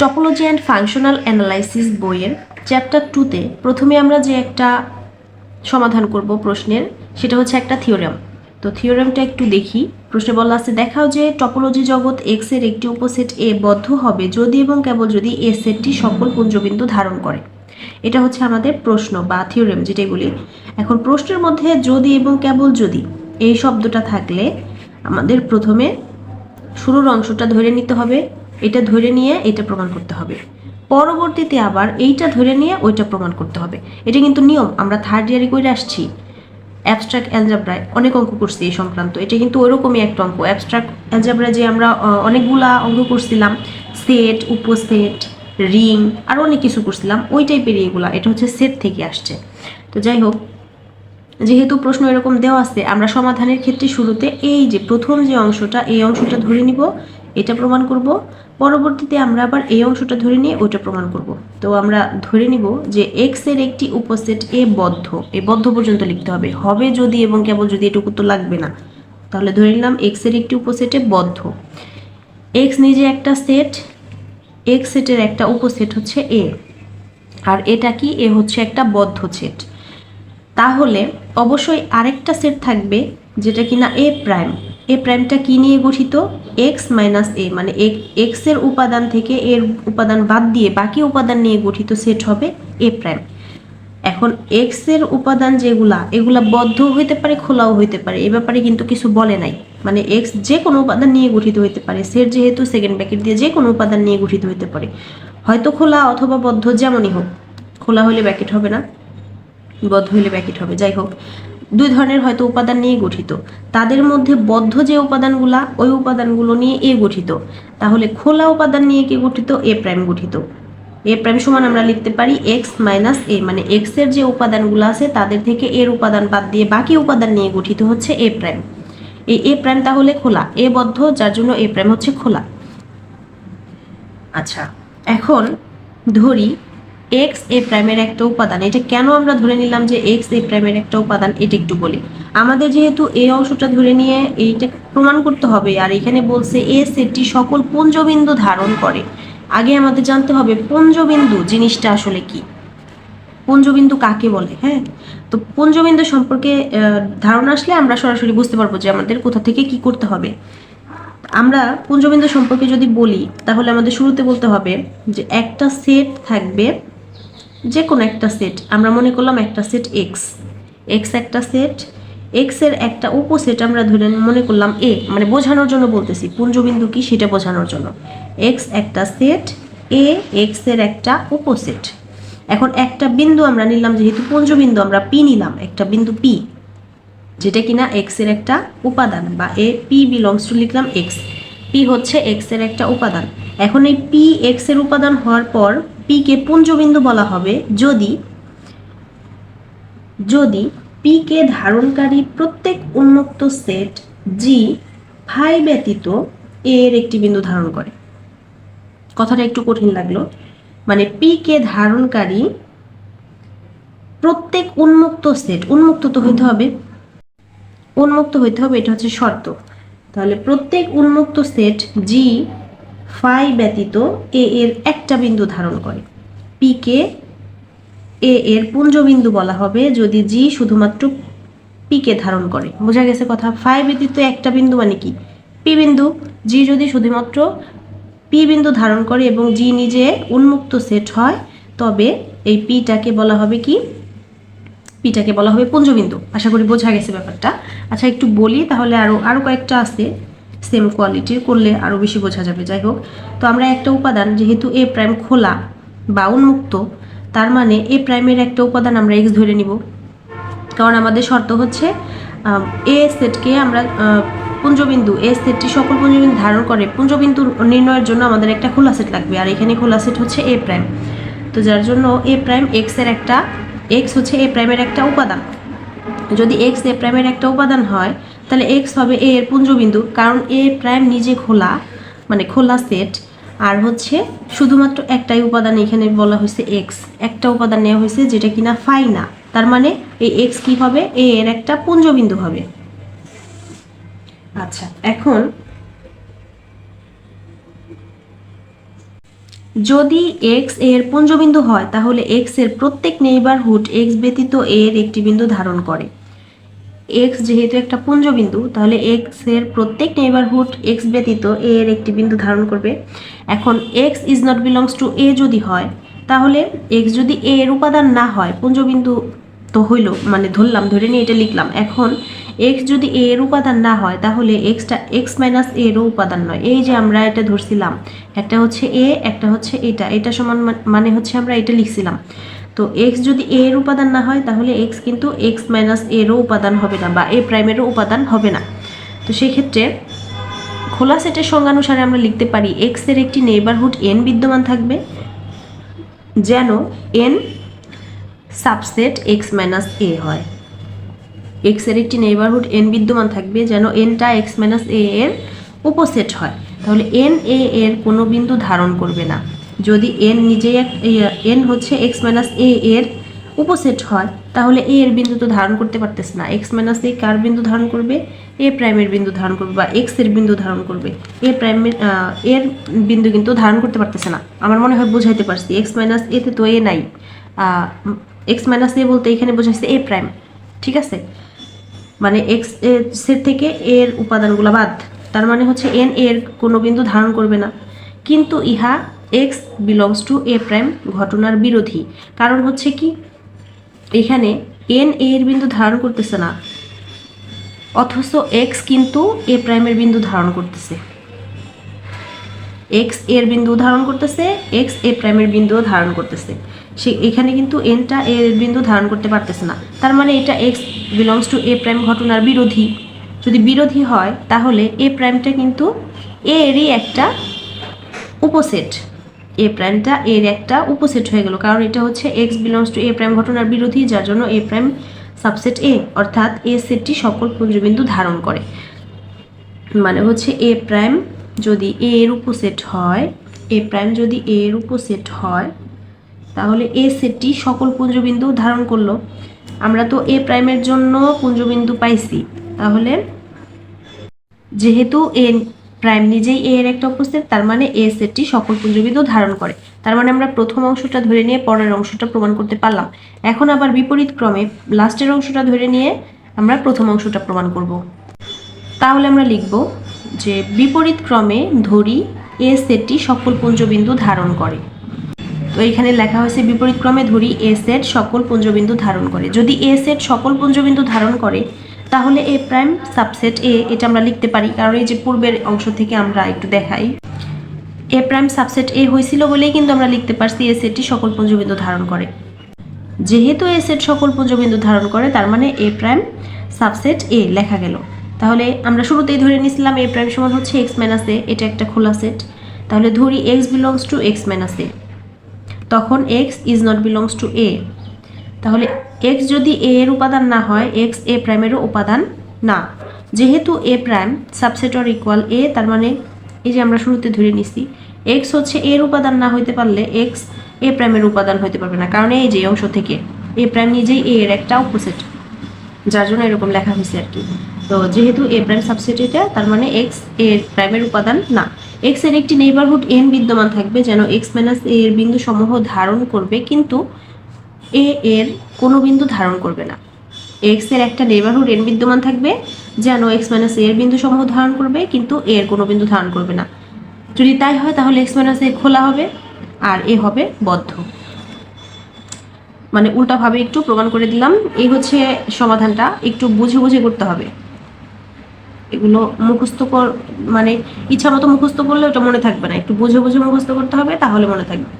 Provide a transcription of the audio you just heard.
Topology and functional analysis বইয়ের chapter টুতে প্রথমে আমরা যে একটা সমাধান করব প্রশ্নের, সেটা হচ্ছে একটা থিওরেম তো থিওরেমটা একটু দেখি। প্রশ্নে বলা আছে, দেখাও যে টপোলজি জগৎ এক্সের একটি উপসেট এ বদ্ধ হবে যদি এবং কেবল যদি এ সেটটি সকল পুঞ্জবিন্দু ধারণ করে। এটা হচ্ছে আমাদের প্রশ্ন বা থিওরেম যেটাই বলি এখন প্রশ্নের মধ্যে যদি এবং কেবল যদি, এই শব্দটা থাকলে আমাদের প্রথমে শুরুর অংশটা ধরে নিতে হবে। এটা ধরে নিয়ে এটা প্রমাণ করতে হবে। পরবর্তীতে আবার এইটা ধরে নিয়ে ওইটা প্রমাণ করতে হবে। এটা কিন্তু নিয়ম, আমরা থার্ড ইয়ারে করে আসছি। অ্যাবস্ট্রাক্ট অ্যালজাব্রায় অনেক অঙ্ক করছি এই সংক্রান্ত, এটা কিন্তু ওইরকমই একটা অঙ্ক। অ্যাবস্ট্রাক্ট অ্যালজাব্রায় যে আমরা অনেকগুলা অঙ্ক করছিলাম সেট উপসেট রিং আর অনেক কিছু করছিলাম, ওই টাইপের এগুলা, এটা হচ্ছে সেট থেকে আসছে। তো যাই হোক, যেহেতু প্রশ্ন এরকম দেওয়া আছে, আমরা সমাধানের ক্ষেত্রে শুরুতে এই যে প্রথম যে অংশটা, এই অংশটা ধরে নিব, এটা প্রমাণ করব। পরবর্তীতে আমরা আবার এই অংশটা ধরে নিয়ে ওইটা প্রমাণ করব। তো আমরা ধরে নিব যে এক্সের একটি উপসেট এ বদ্ধ। এ বদ্ধ পর্যন্ত লিখতে হবে। হবে যদি এবং কেবল যদি এটুকু তো লাগবে না। তাহলে ধরে নিলাম এক্সের একটি উপসেটে বদ্ধ। এক্স নিজে একটা সেট এক্স সেটের একটা উপসেট হচ্ছে এ আর এটা কি? এ হচ্ছে একটা বদ্ধ সেট। তাহলে অবশ্যই আরেকটা সেট থাকবে যেটা কিনা এ প্রাইম এ প্রাইমটা কি নিয়ে গঠিত? এক্স মাইনাস এ মানে এক্সের উপাদান থেকে এর উপাদান বাদ দিয়ে বাকি উপাদান নিয়ে গঠিত সেট হবে এ প্রাইম এখন এক্সের উপাদান যেগুলা, এগুলা বদ্ধ হইতে পারে, খোলাও হইতে পারে, এ ব্যাপারে কিন্তু কিছু বলে নাই। মানে এক্স যে কোনো উপাদান নিয়ে গঠিত হইতে পারে সেট যেহেতু সেকেন্ড ব্যাকেট দিয়ে যে কোনো উপাদান নিয়ে গঠিত হইতে পারে। হয়তো খোলা অথবা বদ্ধ যেমনই হোক, খোলা হলে ব্যাকেট হবে না, বদ্ধ হইলে ব্যাকেট হবে, যাই হোক। দুই ধরনের হয়তো উপাদান নিয়ে গঠিত। তাদের মধ্যে বদ্ধ যে উপাদানগুলা, ওই উপাদানগুলো নিয়ে এ গঠিত। তাহলে খোলা উপাদান নিয়ে কে গঠিত? এ প্রাইম গঠিত। এ প্রাইম সমান আমরা লিখতে পারি এক্স মাইনাস এ মানে এক্সের যে উপাদানগুলো আছে, তাদের থেকে এর উপাদান বাদ দিয়ে বাকি উপাদান নিয়ে গঠিত হচ্ছে এ প্রাইম। এই এ প্রাইম তাহলে খোলা। এ বদ্ধ, যার জন্য এ প্রাইম হচ্ছে খোলা। আচ্ছা এখন ধরি এক্স এ প্রাইমের একটা উপাদান। এটা কেন আমরা ধরে নিলাম যে এক্স এ প্রাইমের একটা উপাদান? এটা একটু বলি। আমাদের যেহেতু এই অংশটা ধরে নিয়ে এইটা প্রমাণ করতে হবে, আর এখানে বলছে এ সেটটি সকল পুঞ্জবিন্দু ধারণ করে। আগে আমাদের জানতে হবে পুঞ্জবিন্দু জিনিসটা আসলে কি? পুঞ্জবিন্দু কাকে বলে? হ্যাঁ? তো পুঞ্জবিন্দু সম্পর্কে ধারণা আসলে আমরা সরাসরি বুঝতে পারব যে আমাদের কোথা থেকে কি করতে হবে। আমরা পুঞ্জবিন্দু সম্পর্কে যদি বলি, তাহলে আমাদের শুরুতে বলতে হবে যে একটা সেট থাকবে যে কোনো একটা সেট আমরা মনে করলাম একটা সেট এক্স এক্স একটা সেট এক্সের একটা উপসেট আমরা ধরে মনে করলাম এ মানে বোঝানোর জন্য বলতেছি, পুঞ্জবিন্দু কি সেটা বোঝানোর জন্য। এক্স একটা সেট এ এক্সের একটা উপসেট। এখন একটা বিন্দু আমরা নিলাম, যেহেতু পুঞ্জবিন্দু আমরা পি নিলাম, একটা বিন্দু পি যেটা কিনা এক্সের একটা উপাদান বা এ পি বিলংস টু লিখলাম এক্স পি হচ্ছে এক্সের একটা উপাদান। এখন এই পি এক্সের উপাদান হওয়ার পর পি কে পুঞ্জবিন্দু বলা হবে যদি যদি পি কে ধারণকারী প্রত্যেক উন্মুক্ত সেট জি ফাই ব্যতীত এর একটি বিন্দু ধারণ করে। কথাটা একটু কঠিন লাগল। মানে পি কে ধারণকারী প্রত্যেক উন্মুক্ত সেট, উন্মুক্ত তো হইতে হবে, উন্মুক্ত হইতে হবে, এটা হচ্ছে শর্ত। তাহলে প্রত্যেক উন্মুক্ত সেট জি ফাই ব্যতীত এ এর একটা বিন্দু ধারণ করে। পি কে এ এর পুঞ্জবিন্দু বলা হবে যদি জি শুধুমাত্র পি কে ধারণ করে। বোঝা গেছে কথা? ফাই ব্যতীত একটা বিন্দু মানে কি? পি বিন্দু। জি যদি শুধুমাত্র পি বিন্দু ধারণ করে এবং জি নিজে উন্মুক্ত সেট হয়, তবে এই পিটাকে বলা হবে কি? পিটাকে বলা হবে পুঞ্জবিন্দু। আশা করি বোঝা গেছে ব্যাপারটা। আচ্ছা একটু বলি তাহলে আরও আরও কয়েকটা আছে। সেম কোয়ালিটির করলে আরও বেশি বোঝা যাবে। যাই হোক, তো আমরা একটা উপাদান যেহেতু এ প্রাইম খোলা বা উন্মুক্ত, তার মানে এ প্রাইমের একটা উপাদান আমরা এক্স ধরে নিব। কারণ আমাদের শর্ত হচ্ছে এ সেটকে আমরা পুঞ্জবিন্দু এ সেটটি সকল পুঞ্জবিন্দু ধারণ করে পুঞ্জবিন্দু নির্ণয়ের জন্য আমাদের একটা খোলা সেট লাগবে। আর এখানে খোলা সেট হচ্ছে এ প্রাইম তো যার জন্য এ প্রাইম এক্সের একটা এক্স হচ্ছে এ প্রাইমের একটা উপাদান। যদি এক্স এ প্রাইমের একটা উপাদান হয় তাহলে এক্স হবে এ এর পুঞ্জবিন্দু, কারণ এ প্রাইম নিজে খোলা মানে খোলা সেট আর হচ্ছে শুধুমাত্র একটাই উপাদান এখানে বলা হয়েছে এক্স একটা উপাদান নেওয়া হয়েছে যেটা কিনা ফাই না তার মানে এই এক্স কি হবে? এ এর একটা পুঞ্জবিন্দু হবে। আচ্ছা এখন যদি এক্সের পুঞ্জবিন্দু হয়, তাহলে এক্সের প্রত্যেক নেইবারহুড এক্স ব্যতীত এর একটি বিন্দু ধারণ করে। এক্স যেহেতু একটা পুঞ্জবিন্দু, তাহলে এক্সের প্রত্যেক নেইবারহুড এক্স ব্যতীত এ এর একটি বিন্দু ধারণ করবে। এখন X is not belongs to A যদি হয়, তাহলে এক্স যদি এ এর উপাদান না হয়, পুঞ্জবিন্দু তো হইল মানে ধরলাম, ধরে নিয়ে এটা লিখলাম। এখন এক্স যদি এ এর উপাদান না হয়, তাহলে এক্সটা এক্স মাইনাস এরও উপাদান নয়। এই যে আমরা এটা ধরছিলাম, একটা হচ্ছে এ একটা হচ্ছে এটা। এটা সমান মানে হচ্ছে আমরা এটা লিখছিলাম। তো এক্স যদি এ এর উপাদান না হয়, তাহলে এক্স কিন্তু এক্স মাইনাস এরও উপাদান হবে না বা এ প্রাইমেরও উপাদান হবে না। তো সেই ক্ষেত্রে খোলা সেটের সংজ্ঞানুসারে আমরা লিখতে পারি এক্সের একটি নেইবারহুড এন বিদ্যমান থাকবে, যেন N subset X minus A হয়। এক্সের একটি নেইবারহুড এন বিদ্যমান থাকবে, যেন এনটা এক্স মাইনাস এ এর উপসেট হয়। তাহলে এন এ এর কোনো বিন্দু ধারণ করবে না। যদি এন নিজেই এক এন হচ্ছে এক্স মাইনাস এ এর উপসেট হয়, তাহলে এ এর বিন্দু তো ধারণ করতে পারতেছে না। এক্স মাইনাস এ কার বিন্দু ধারণ করবে? এ প্রাইমের বিন্দু ধারণ করবে বা এক্সের বিন্দু ধারণ করবে। এ প্রাইমের এর বিন্দু কিন্তু ধারণ করতে পারতেছে না। আমার মনে হয় বুঝাইতে পারছি। এক্স মাইনাস এতে তো এ নাই। এক্স মাইনাস এ বলতে এখানে বোঝাচ্ছে এ প্রাইম ঠিক আছে? মানে এক্সের থেকে এর উপাদানগুলো বাদ। তার মানে হচ্ছে এন এর কোনো বিন্দু ধারণ করবে না। কিন্তু ইহা X belongs to A prime ঘটনার বিরোধী। কারণ হচ্ছে কি? এখানে এন এ এর বিন্দু ধারণ করতেছে না। অথচ এক্স কিন্তু এ প্রাইমের বিন্দু ধারণ করতেছে। এক্সের বিন্দু ধারণ করতেছে এক্স এ প্রাইমের বিন্দুও ধারণ করতেছে। সে এখানে কিন্তু এনটা এর বিন্দু ধারণ করতে পারতেছে না। তার মানে এটা X belongs to A prime ঘটনার বিরোধী। যদি বিরোধী হয়, তাহলে এ প্রাইমটা কিন্তু এ এরই একটা উপসেট। এ প্রাইমটা এর একটা উপসেট হয়ে গেল। কারণ এটা হচ্ছে X belongs to A prime ঘটনার বিরোধী, যার জন্য এ প্রাইম সাবসেট এ অর্থাৎ এ সেটটি সকল পুঞ্জবিন্দু ধারণ করে। মানে হচ্ছে এ প্রাইম যদি এ এর উপসেট হয় এ প্রাইম যদি এ এর উপসেট হয়, তাহলে এ সেটটি সকল পুঞ্জবিন্দু ধারণ করল। আমরা তো এ প্রাইমের জন্য পুঞ্জবিন্দু পাইছি। তাহলে যেহেতু এ প্রাইম নিজেই এ এর একটা উপস্থিত, তার মানে এ সেটটি সকল পুঞ্জবিন্দু ধারণ করে। তার মানে আমরা প্রথম অংশটা ধরে নিয়ে পরের অংশটা প্রমাণ করতে পারলাম। এখন আবার বিপরীত ক্রমে লাস্টের অংশটা ধরে নিয়ে আমরা প্রথম অংশটা প্রমাণ করব। তাহলে আমরা লিখব যে বিপরীত ক্রমে ধরি এ সেটটি সকল পুঞ্জবিন্দু ধারণ করে। তো এখানে লেখা হয়েছে বিপরীত ক্রমে ধরি এ সেট সকল পুঞ্জবিন্দু ধারণ করে। যদি এ সেট সকল পুঞ্জবিন্দু ধারণ করে তাহলে এ প্রাইম সাবসেট এ এটা আমরা লিখতে পারি। কারণ এই যে পূর্বের অংশ থেকে আমরা একটু দেখাই। এ প্রাইম সাবসেট এ হয়েছিল বলেই কিন্তু আমরা লিখতে পারছি এ সেটটি সকল পুঞ্জবিন্দু ধারণ করে। যেহেতু এ সেট সকল পুঞ্জবিন্দু ধারণ করে, তার মানে এ প্রাইম সাবসেট এ লেখা গেল। তাহলে আমরা শুরুতেই ধরে নিয়েছিলাম এ প্রাইম সমান হচ্ছে এক্স মাইনাস এ এটা একটা খোলা সেট তাহলে ধরি X belongs to X minus A তখন X is not belongs to A তাহলে এক্স যদি এ এর উপাদান না হয় এক্স এ প্রাইমেরও উপাদান না। যেহেতু A prime subset or equal A তার মানে এই যে আমরা শুরুতে ধরে নিছি এক্স হচ্ছে এর উপাদান না হইতে পারলে এক্স এ প্রাইমের উপাদান হইতে পারবে না, কারণ এই যে অংশ থেকে এ প্রাইম নিজেই এ এর একটা অপোজিট যার জন্য এরকম লেখা হয়েছে আর কি। তো যেহেতু এ প্রাইম সাবসেট এটা, তার মানে এক্সের প্রাইমের উপাদান না। এক্সের একটি নেইবারহুড এন বিদ্যমান থাকবে, যেন এক্স মাইনাস এ এর বিন্দু সমূহ ধারণ করবে, কিন্তু এ এর কোনো বিন্দু ধারণ করবে না। এক্সের একটা নেইবারহুড এন বিদ্যমান থাকবে, যেন এক্স মাইনাস এর বিন্দু সমূহ ধারণ করবে, কিন্তু এ এর কোনো বিন্দু ধারণ করবে না। যদি তাই হয়, তাহলে এক্স মাইনাস এ খোলা হবে, আর এ হবে বদ্ধ। মানে উল্টাভাবে একটু প্রমাণ করে দিলাম, এই হচ্ছে সমাধানটা। একটু বুঝে বুঝে করতে হবে। এগুলো মুখস্থ মানে ইচ্ছা মতো মুখস্থ করলে ওটা মনে থাকবে না। একটু বুঝে বুঝে মুখস্থ করতে হবে, তাহলে মনে থাকবে।